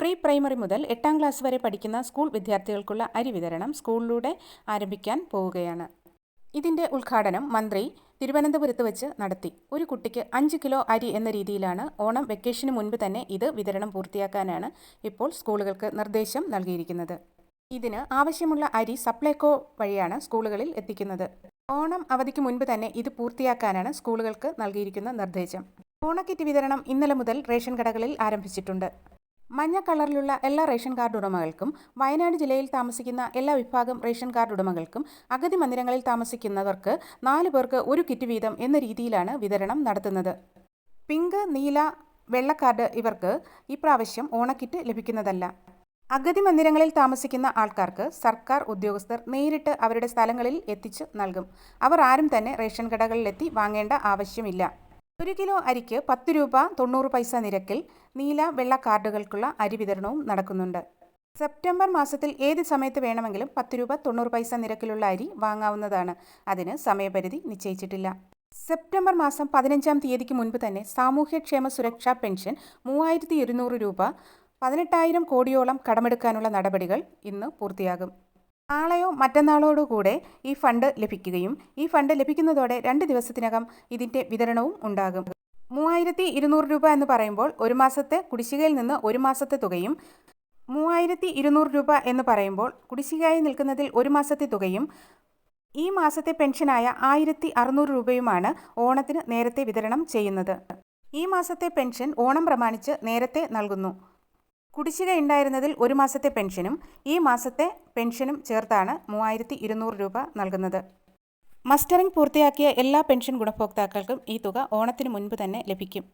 Pre primary മുതൽ എട്ടാം class വരെ പഠിക്കുന്ന സ്കൂൾ വിദ്യാർത്ഥികൾക്കുള്ള അരി വിതരണം സ്കൂളിലൂടെ ആരംഭിക്കാൻ പോവുകയാണ്. ഇതിന്റെ ഉദ്ഘാടനം മന്ത്രി തിരുവനന്തപുരത്ത് വെച്ച് നടത്തി. ഒരു കുട്ടിക്ക് അഞ്ച് കിലോ അരി എന്ന രീതിയിലാണ് ഓണം വെക്കേഷന് മുൻപ് തന്നെ ഇത് വിതരണം പൂർത്തിയാക്കാനാണ് ഇപ്പോൾ സ്കൂളുകൾക്ക് നിർദ്ദേശം നൽകിയിരിക്കുന്നത്. ഇതിന് ആവശ്യമുള്ള അരി സപ്ലൈകോ വഴിയാണ് സ്കൂളുകളിൽ എത്തിക്കുന്നത്. ഓണം അവധിക്ക് മുൻപ് തന്നെ ഇത് പൂർത്തിയാക്കാനാണ് സ്കൂളുകൾക്ക് നൽകിയിരിക്കുന്ന നിർദ്ദേശം. ഓണക്കിറ്റ് വിതരണം ഇന്നലെ മുതൽ റേഷൻ കടകളിൽ ആരംഭിച്ചിട്ടുണ്ട്. മഞ്ഞ കളറിലുള്ള എല്ലാ റേഷൻ കാർഡ് ഉടമകൾക്കും വയനാട് ജില്ലയിൽ താമസിക്കുന്ന എല്ലാ വിഭാഗം റേഷൻ കാർഡ് ഉടമകൾക്കും അഗതി മന്ദിരങ്ങളിൽ താമസിക്കുന്നവർക്ക് നാല് പേർക്ക് ഒരു കിറ്റ് വീതം എന്ന രീതിയിലാണ് വിതരണം നടത്തുന്നത്. പിങ്ക് നീല വെള്ള കാർഡ് ഇവർക്ക് ഇപ്രാവശ്യം ഓണക്കിറ്റ് ലഭിക്കുന്നതല്ല. അഗതി മന്ദിരങ്ങളിൽ താമസിക്കുന്ന ആൾക്കാർക്ക് സർക്കാർ ഉദ്യോഗസ്ഥർ നേരിട്ട് അവരുടെ സ്ഥലങ്ങളിൽ എത്തിച്ച് നൽകും. അവർ ആരും തന്നെ റേഷൻ കടകളിലെത്തി വാങ്ങേണ്ട ആവശ്യമില്ല. ഒരു കിലോ അരിക്ക് പത്ത് രൂപ തൊണ്ണൂറ് പൈസ നിരക്കിൽ നീല വെള്ള കാർഡുകൾക്കുള്ള അരി വിതരണവും നടക്കുന്നുണ്ട്. സെപ്റ്റംബർ മാസത്തിൽ ഏത് സമയത്ത് വേണമെങ്കിലും പത്ത് രൂപ തൊണ്ണൂറ് പൈസ നിരക്കിലുള്ള അരി വാങ്ങാവുന്നതാണ്. അതിന് സമയപരിധി നിശ്ചയിച്ചിട്ടില്ല. സെപ്റ്റംബർ മാസം പതിനഞ്ചാം തീയതിക്ക് മുൻപ് തന്നെ സാമൂഹ്യക്ഷേമ സുരക്ഷാ പെൻഷൻ മൂവായിരത്തി ഇരുന്നൂറ് രൂപ പതിനെട്ടായിരം കോടിയോളം കടമെടുക്കാനുള്ള നടപടികൾ ഇന്ന് പൂർത്തിയാകും. നാളെയോ മറ്റന്നാളോടോ കൂടെ ഈ ഫണ്ട് ലഭിക്കുകയും ഈ ഫണ്ട് ലഭിക്കുന്നതോടെ രണ്ട് ദിവസത്തിനകം ഇതിന്റെ വിതരണവും ഉണ്ടാകും. മൂവായിരത്തി ഇരുന്നൂറ് രൂപ എന്ന് പറയുമ്പോൾ ഒരു മാസത്തെ കുടിശ്ശികയിൽ നിന്ന് ഒരു മാസത്തെ തുകയും മൂവായിരത്തി ഇരുന്നൂറ് രൂപ എന്ന് പറയുമ്പോൾ കുടിശ്ശികയായി നിൽക്കുന്നതിൽ ഒരു മാസത്തെ തുകയും ഈ മാസത്തെ പെൻഷനായ ആയിരത്തി അറുന്നൂറ് രൂപയുമാണ് ഓണത്തിന് നേരത്തെ വിതരണം ചെയ്യുന്നത്. ഈ മാസത്തെ പെൻഷൻ ഓണം പ്രമാണിച്ച് നേരത്തെ നൽകുന്നു. കുടിശ്ശിക ഉണ്ടായിരുന്നതിൽ ഒരു മാസത്തെ പെൻഷനും ഈ മാസത്തെ പെൻഷനും ചേർത്താണ് മൂവായിരത്തി ഇരുന്നൂറ് രൂപ നൽകുന്നത്. മസ്റ്ററിംഗ് പൂർത്തിയാക്കിയ എല്ലാ പെൻഷൻ ഗുണഭോക്താക്കൾക്കും ഈ തുക ഓണത്തിന് മുൻപ് തന്നെ ലഭിക്കും.